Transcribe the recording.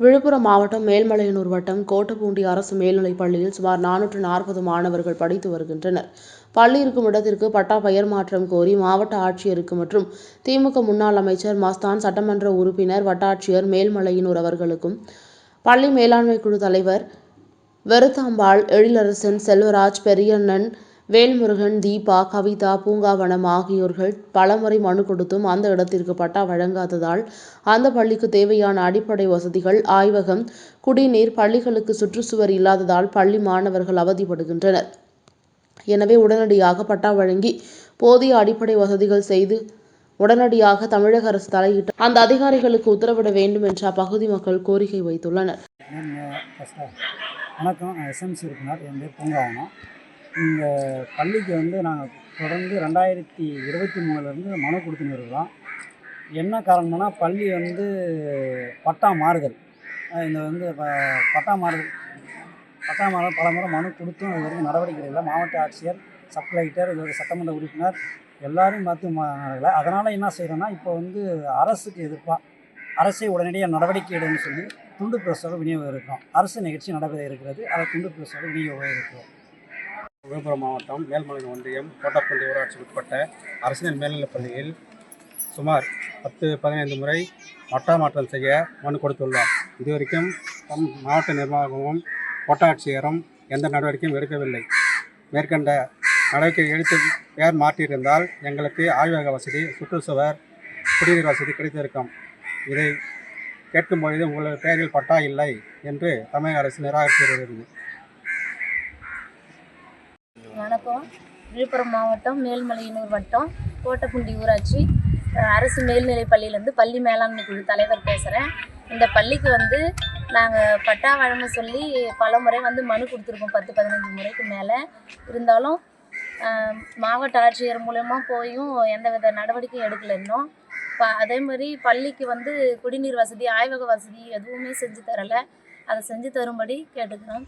விழுப்புரம் மாவட்டம் மேல்மலையனூர் வட்டம் கோட்டப்பூண்டி அரசு மேல்நிலைப் பள்ளியில் சுமார் நானூற்று நாற்பது மாணவர்கள் படித்து வருகின்றனர். பள்ளி இருக்கும் இடத்திற்கு பட்டா பெயர் மாற்றம் கோரி மாவட்ட ஆட்சியருக்கு மற்றும் திமுக முன்னாள் அமைச்சர் மஸ்தான் சட்டமன்ற உறுப்பினர் வட்டாட்சியர் மேல்மலையனூர் அவர்களுக்கும் பள்ளி மேலாண்மை குழு தலைவர் வெறுத்தாம்பாள் எழிலரசன் செல்வராஜ் பெரியண்ணன் வேல்முருகன் தீபா கவிதா பூங்காவனம் ஆகியோர்கள் பலமுறை மனு கொடுத்தும் அந்த இடத்திற்கு பட்டா வழங்காததால் அந்த பள்ளிக்கு தேவையான அடிப்படை வசதிகள் ஆய்வகம் குடிநீர் பள்ளிகளுக்கு சுற்றுச்சுவர் இல்லாததால் பள்ளி மாணவர்கள் அவதிப்படுகின்றனர். எனவே உடனடியாக பட்டா வழங்கி போதிய அடிப்படை வசதிகள் செய்து உடனடியாக தமிழக அரசு தலையிட்டு அந்த அதிகாரிகளுக்கு உத்தரவிட வேண்டும் என்று அப்பகுதி மக்கள் கோரிக்கை வைத்துள்ளனர். வணக்கம். எஸ்எம்சி உறுப்பினர் என் பேர் பூங்காவனம். இந்த பள்ளிக்கு வந்து நாங்கள் தொடர்ந்து ரெண்டாயிரத்தி இருபத்தி மூணுலேருந்து மனு கொடுத்துன்னு இருக்கிறோம். என்ன காரணம்னா பள்ளி வந்து பட்டா மாறுதல். இந்த வந்து பட்டா மாறுதல் பட்டா மாறுதல் பல முறை மனு கொடுத்தும் இது வரைக்கும் நடவடிக்கை இல்லை. மாவட்ட ஆட்சியர் சப் கலெக்டர் இது ஒரு சட்டமன்ற உறுப்பினர் எல்லாரும் பார்த்து நடக்கலை அதனால் என்ன செய்கிறோன்னா இப்போ வந்து அரசுக்கு எதிர்ப்பாக அரசை உடனடியாக நடவடிக்கை எடுன்னு சொல்லி துண்டு பிரசோட விநியோகம் இருக்கிறோம். அரசு நிகழ்ச்சி நடைபெற இருக்கிறது. அதை துண்டு பிரசோட விநியோகம் இருக்கிறோம். விழுப்புரம் மாவட்டம் மேல்மலை ஒன்றியம் கோட்டாப்பள்ளி ஊராட்சி உட்பட்ட அரசினர் மேல்நிலைப் பள்ளியில் சுமார் பத்து பதினைந்து முறை பட்டா மாற்றம் செய்ய மனு கொடுத்துள்ளோம் இதுவரைக்கும் தம் மாவட்ட நிர்வாகமும் கோட்டாட்சியரும் எந்த நடவடிக்கையும் எடுக்கவில்லை. மேற்கண்ட நடவடிக்கை எடுத்து பெயர் மாற்றியிருந்தால் எங்களுக்கு ஆய்வக வசதி சுற்றுச்சுவர் குடிநீர் வசதி கிடைத்திருக்கும். இதை கேட்கும்பொழுது உங்களது பெயரில் பட்டா இல்லை என்று தமிழக அரசு நிராகரித்து வருகிறது. வணக்கம். விழுப்புரம் மாவட்டம் மேல்மலையனூர் வட்டம் கோட்டப்புண்டி ஊராட்சி. அரசு மேல்நிலைப் பள்ளியிலேருந்து பள்ளி மேலாண்மை குழு தலைவர் பேசுகிறேன் இந்த பள்ளிக்கு வந்து நாங்கள் பட்டா வழங்க சொல்லி பல முறை வந்து மனு கொடுத்துருக்கோம். பத்து பதினஞ்சு முறைக்கு மேலே. இருந்தாலும் மாவட்ட ஆட்சியர் மூலயமா போயும் எந்தவித நடவடிக்கையும் எடுக்கல இன்னும். ப அதே மாதிரி பள்ளிக்கு வந்து குடிநீர் வசதி ஆய்வக வசதி எதுவுமே செஞ்சு தரலை. அதை செஞ்சு தரும்படி கேட்டுக்கிறோம்.